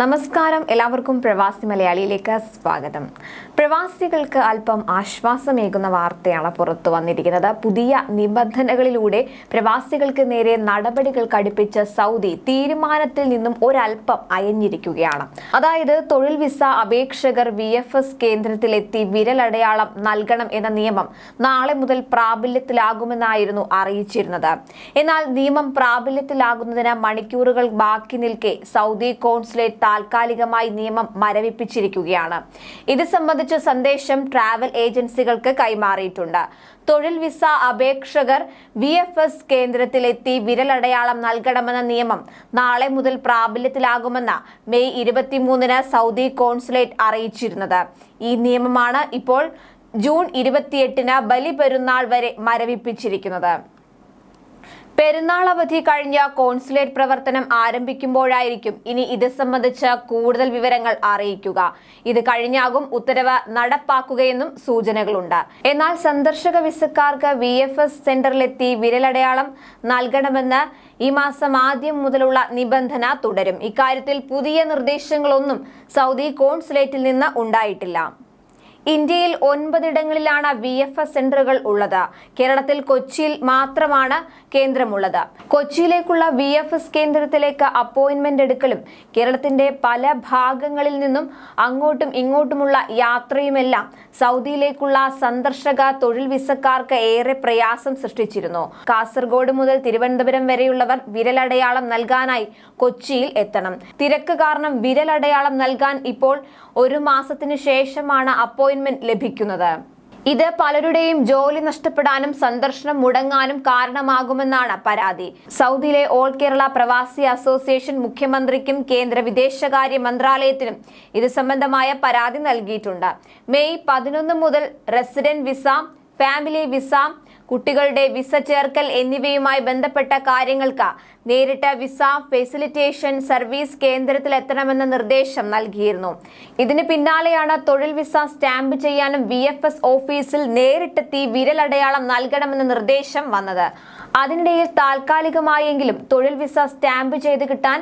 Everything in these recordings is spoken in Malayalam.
നമസ്കാരം. എല്ലാവർക്കും പ്രവാസി മലയാളിയിലേക്ക് സ്വാഗതം. പ്രവാസികൾക്ക് അല്പം ആശ്വാസമേകുന്ന വാർത്തയാണ് പുറത്തു വന്നിരിക്കുന്നത്. പുതിയ നിബന്ധനകളിലൂടെ പ്രവാസികൾക്ക് നേരെ നടപടികൾ കടുപ്പിച്ച സൗദി തീരുമാനത്തിൽ നിന്നും ഒരല്പം അയഞ്ഞിരിക്കുകയാണ്. അതായത് തൊഴിൽ വിസ അപേക്ഷകർ വി എഫ് എസ് കേന്ദ്രത്തിലെത്തി വിരലടയാളം നൽകണം എന്ന നിയമം നാളെ മുതൽ പ്രാബല്യത്തിലാകുമെന്നായിരുന്നു അറിയിച്ചിരുന്നത്. എന്നാൽ നിയമം പ്രാബല്യത്തിലാകുന്നതിന് മണിക്കൂറുകൾ ബാക്കി നിൽക്കെ സൗദി കോൺസുലേറ്റ് താൽക്കാലികമായി നിയമം മരവിപ്പിച്ചിരിക്കുകയാണ്. ഇത് സംബന്ധിച്ച സന്ദേശം ട്രാവൽ ഏജൻസികൾക്ക് കൈമാറിയിട്ടുണ്ട്. തൊഴിൽ വിസ അപേക്ഷകർ വി എഫ് എസ് കേന്ദ്രത്തിലെത്തി വിരലടയാളം നൽകണമെന്ന നിയമം നാളെ മുതൽ പ്രാബല്യത്തിലാകുമെന്ന് മെയ് ഇരുപത്തിമൂന്നിന് സൗദി കോൺസുലേറ്റ് അറിയിച്ചിരുന്നത്. ഈ നിയമമാണ് ഇപ്പോൾ ജൂൺ ഇരുപത്തിയെട്ടിന് ബലി പെരുന്നാൾ വരെ മരവിപ്പിച്ചിരിക്കുന്നത്. പെരുന്നാൾ അവധി കഴിഞ്ഞ കോൺസുലേറ്റ് പ്രവർത്തനം ആരംഭിക്കുമ്പോഴായിരിക്കും ഇനി ഇത് സംബന്ധിച്ച കൂടുതൽ വിവരങ്ങൾ അറിയിക്കുക. ഇത് കഴിഞ്ഞാകും ഉത്തരവ് നടപ്പാക്കുകയെന്നും സൂചനകളുണ്ട്. എന്നാൽ സന്ദർശക വിസക്കാർക്ക് വി എഫ് എസ് സെന്ററിലെത്തി വിരലടയാളം നൽകണമെന്ന് ഈ മാസം ആദ്യം മുതലുള്ള നിബന്ധന തുടരും. ഇക്കാര്യത്തിൽ പുതിയ നിർദ്ദേശങ്ങളൊന്നും സൗദി കോൺസുലേറ്റിൽ നിന്ന് ഉണ്ടായിട്ടില്ല. ഇന്ത്യയിൽ ഒൻപതിടങ്ങളിലാണ് വി എഫ് എസ് സെന്ററുകൾ ഉള്ളത്. കേരളത്തിൽ കൊച്ചിയിൽ മാത്രമാണ് കേന്ദ്രമുള്ളത്. കൊച്ചിയിലേക്കുള്ള വി എഫ് എസ് കേന്ദ്രത്തിലേക്ക് അപ്പോയിന്റ്മെന്റ് എടുക്കലും കേരളത്തിന്റെ പല ഭാഗങ്ങളിൽ നിന്നും അങ്ങോട്ടും ഇങ്ങോട്ടുമുള്ള യാത്രയുമെല്ലാം സൗദിയിലേക്കുള്ള സന്ദർശക തൊഴിൽ വിസക്കാർക്ക് ഏറെ പ്രയാസം സൃഷ്ടിച്ചിരുന്നു. കാസർഗോഡ് മുതൽ തിരുവനന്തപുരം വരെയുള്ളവർ വിരലടയാളം നൽകാനായി കൊച്ചിയിൽ എത്തണം. തിരക്ക് കാരണം വിരലടയാളം നൽകാൻ ഇപ്പോൾ ഒരു മാസത്തിനു ശേഷമാണ് അപ്പോയിന്റ്മെന്റ് ലഭിക്കുന്നത്. ഇത് പലരുടെയും ജോലി നഷ്ടപ്പെടാനും സന്ദർശനം മുടങ്ങാനും കാരണമാകുമെന്നാണ് പരാതി. സൗദിയിലെ ഓൾ കേരള പ്രവാസി അസോസിയേഷൻ മുഖ്യമന്ത്രിക്കും കേന്ദ്ര വിദേശകാര്യ മന്ത്രാലയത്തിനും ഇത് സംബന്ധമായ പരാതി നൽകിയിട്ടുണ്ട്. മെയ് പതിനൊന്ന് മുതൽ റെസിഡന്റ് വിസ ഫാമിലി വിസ കുട്ടികളുടെ വിസ ചേർക്കൽ എന്നിവയുമായി ബന്ധപ്പെട്ട കാര്യങ്ങൾക്ക് നേരിട്ട് വിസ ഫെസിലിറ്റേഷൻ സർവീസ് കേന്ദ്രത്തിലെത്തണമെന്ന നിർദ്ദേശം നൽകിയിരുന്നു. ഇതിന് പിന്നാലെയാണ് തൊഴിൽ വിസ സ്റ്റാമ്പ് ചെയ്യാനും വി ഓഫീസിൽ നേരിട്ടെത്തി വിരലടയാളം നൽകണമെന്ന നിർദ്ദേശം വന്നത്. അതിനിടയിൽ താൽക്കാലികമായെങ്കിലും തൊഴിൽ വിസ സ്റ്റാമ്പ് ചെയ്ത് കിട്ടാൻ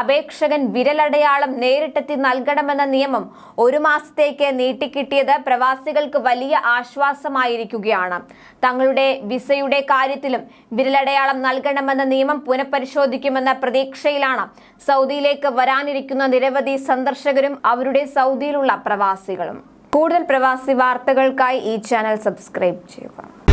അപേക്ഷകൻ വിരലടയാളം നേരിട്ടെത്തി നൽകണമെന്ന നിയമം ഒരു മാസത്തേക്ക് നീട്ടിക്കിട്ടിയത് പ്രവാസികൾക്ക് വലിയ ആശ്വാസമായിരിക്കുകയാണ്. തങ്ങളുടെ വിസയുടെ കാര്യത്തിലും വിരലടയാളം നൽകണമെന്ന നിയമം പുനഃപരിശോധിക്കുമെന്ന പ്രതീക്ഷയിലാണ് സൗദിയിലേക്ക് വരാനിരിക്കുന്ന നിരവധി സന്ദർശകരും അവരുടെ സൗദിയിലുള്ള പ്രവാസികളും. കൂടുതൽ പ്രവാസി വാർത്തകൾക്കായി ഈ ചാനൽ സബ്സ്ക്രൈബ് ചെയ്യുക.